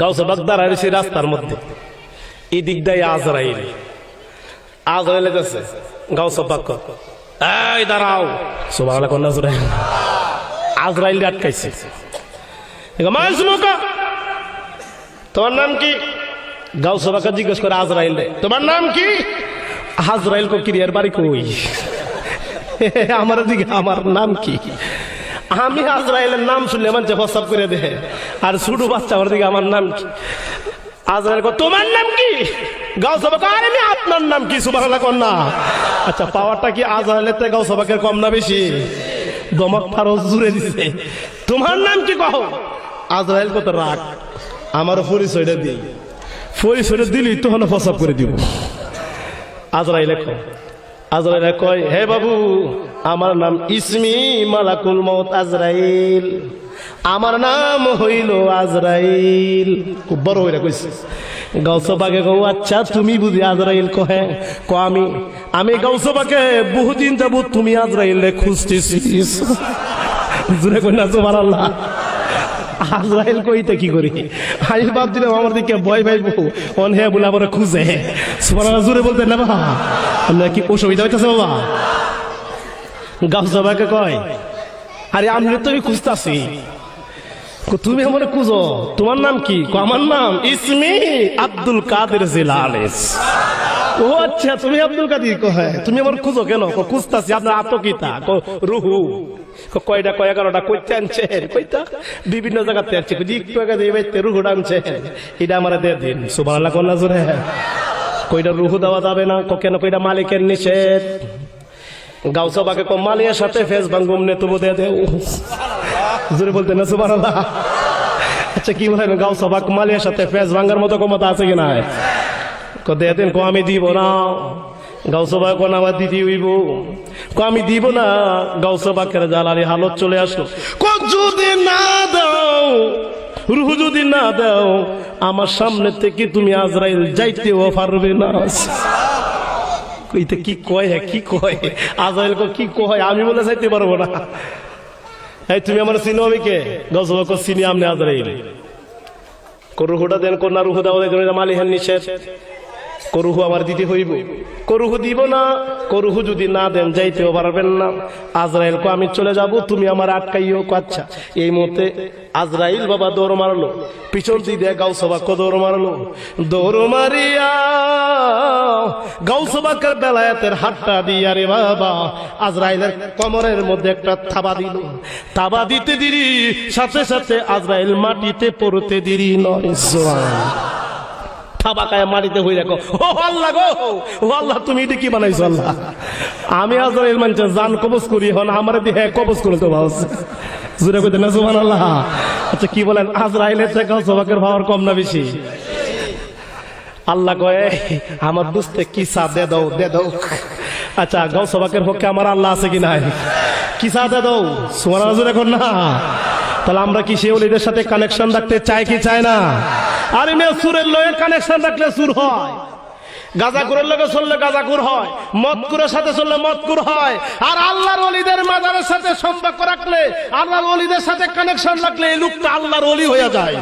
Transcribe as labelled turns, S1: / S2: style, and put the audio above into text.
S1: গাউসে বাগদার আর সেই রাস্তার মধ্যে। এই দিক দিয়ে আজরাইল। আজরাইল গেছে। গাউসে বাগ এই দাঁড়াও। কোন আজরাইল? আজরাইল আটকাইছে। তোমার নাম কি? গাউসে বাগকে জিজ্ঞেস করে আজরাইল। তোমার নাম কি? আজরাইল কিরিয়ার বাড়ি কই? আমার দিকে আমার নাম কি? আমি আজরাইলের নাম শুনলে মানে প্রস্তাব করে দে আর ছোট বাচ্চা আমার দিকে আমার নাম কি? আজরাইল কো তোমার নাম কি? গাও সবাক আরে আমি আপনার নাম কি? কোন না। আচ্ছা পাওয়ারটা কি আজরাইলের থেকে গাও সবাকের কম না বেশি? দমক ফারো জুড়ে দিছে। তোমার নাম কি কও? আজরাইল কত রাগ। আমার পরিচয়টা দিই। পরিচয়টা দিলি তখন প্রস্তাব করে দিব। আজরাইলে কয় আজরাইলে কয়, হে বাবু, আমার নাম ইসমি মালাকুল মত আজরাইল। আমার নাম হইল আজরাইল। খুব বড় হইরা কইছে। গাউসবাকে কও আচ্ছা তুমি বুঝি আজরাইল কহে? ক আমি আমি গাউসবাকে বহুদিন যাব তুমি আজরাইল খুঁজতেছিস। জুড়ে কই না সুবহানাল্লাহ। আজরাইল কইতে কি করি? আমি বাদ দিলাম আমার দিকে ভয় ভাই অন হে বলে আমার খুঁজে। সুবহানাল্লাহ জুড়ে বলতে না বাবা? আপনার কি অসুবিধা হইতেছে বাবা? গাছ কয় আরে আমি তো আমি খুঁজতাছি। তুমি আমার খুঁজো। তোমার নাম কি? কো, আমার নাম ইসমি আব্দুল কাদের জিলালিস ও আচ্ছা তুমি আব্দুল কাদির হ্যাঁ তুমি আমার খুঁজো কেন? খুঁজতাছি আপনার আতকিতা। রুহু। কয়টা কয় এগারোটা কইতে আনছেন কইতা? বিভিন্ন জায়গাতে আনছে একটু আগে দিয়ে রুহুটা আনছেন এটা আমার দিয়ে দিন। সুবহানাল্লাহ কোন জোরে। কইটা রুহু দেওয়া যাবে না? কেন কইটা মালিকের নিষেধ? গাউসবাকে কম মালিয়ার সাথে ফেস ভাঙ্গুম নে তবু দে দেও। জোরে বলতে না, সুবহানাল্লাহ। আচ্ছা কি বলেন গাউসবাক মালিয়ার সাথে ফেস ভাঙ্গার মতো ক্ষমতা আছে কিনা কো দে দেন, কো আমি দিব না। গাউসবা কোন আমার দিদি হইব। কো আমি দিব না। গাউসবাকের জালালি হালত চলে আসলো। কো যদি না দাও, রুহু যদি না দাও, আমার সামনে থেকে তুমি আজরাইল যাইতেও পারবে না। কইতে কি কয় হ্যাঁ কি কয়? আজরাইল কো কি কয়? আমি বলে যাইতে পারব না। এই তুমি আমার চিনো আমি কে? গজব কো চিনি আমনে আজরাইল। করুহুটা দেন কন্যা রুহু দাও মালিহান নিষেধ। করুহু আমার দিতে হইব। করুহু দিব না, করুহু যদি না দেন যাইতেও পারবেন না। আজরাইল কো আমি চলে যাব, তুমি আমার আটকাইও। কো আচ্ছা এই মুহূর্তে আজরাইল বাবা দৌড় মারলো, পিছন দিয়ে গাউসবা কো দৌড় মারলো। দৌড় মারিয়া গাউসবাকের বেলায়াতের হাতটা দিয়া রে বাবা, আজরাইলের কমরের মধ্যে একটা থাবা দিল। থাবা দিতে দিরি, সাথে সাথে আজরাইল মাটিতে পড়তে দিরি নয়। মাটিতে হয়ে রাখো ও আল্লাহ গো! ও আল্লাহ, তুমি এটা কি বানাইছো আল্লাহ? আমি আজরাইল মানছে জান কবজ করি হন আমার দিয়ে কবজ করে তো জুড়ে কইতে না সুবহান আল্লাহ আচ্ছা কি বলেন? আজরাইলের থেকে সবাকের ভাবার কম না বেশি? আল্লাহ কয়ে, আমার দুস্তে কি চা দে দাও দে দাও। আচ্ছা গৌ সবাকের পক্ষে আমার আল্লাহ আছে কি নাই? কি চা দে দাও? রাজুর এখন না। তাহলে আমরা কি সে সাথে কানেকশন রাখতে চাই কি চাই না? আর মেয়ে, সুরের লয়ে কানেকশন রাখলে সুর হয়। গাজাকুরের লোকে চললে গাজাকুর হয়। মতকুরের সাথে চললে মতকুর হয়। আর আল্লাহর অলিদের মাজারের সাথে সম্পর্ক রাখলে, আল্লাহর অলিদের সাথে কানেকশন রাখলে এই লোকটা আল্লাহর অলি হয়ে যায়।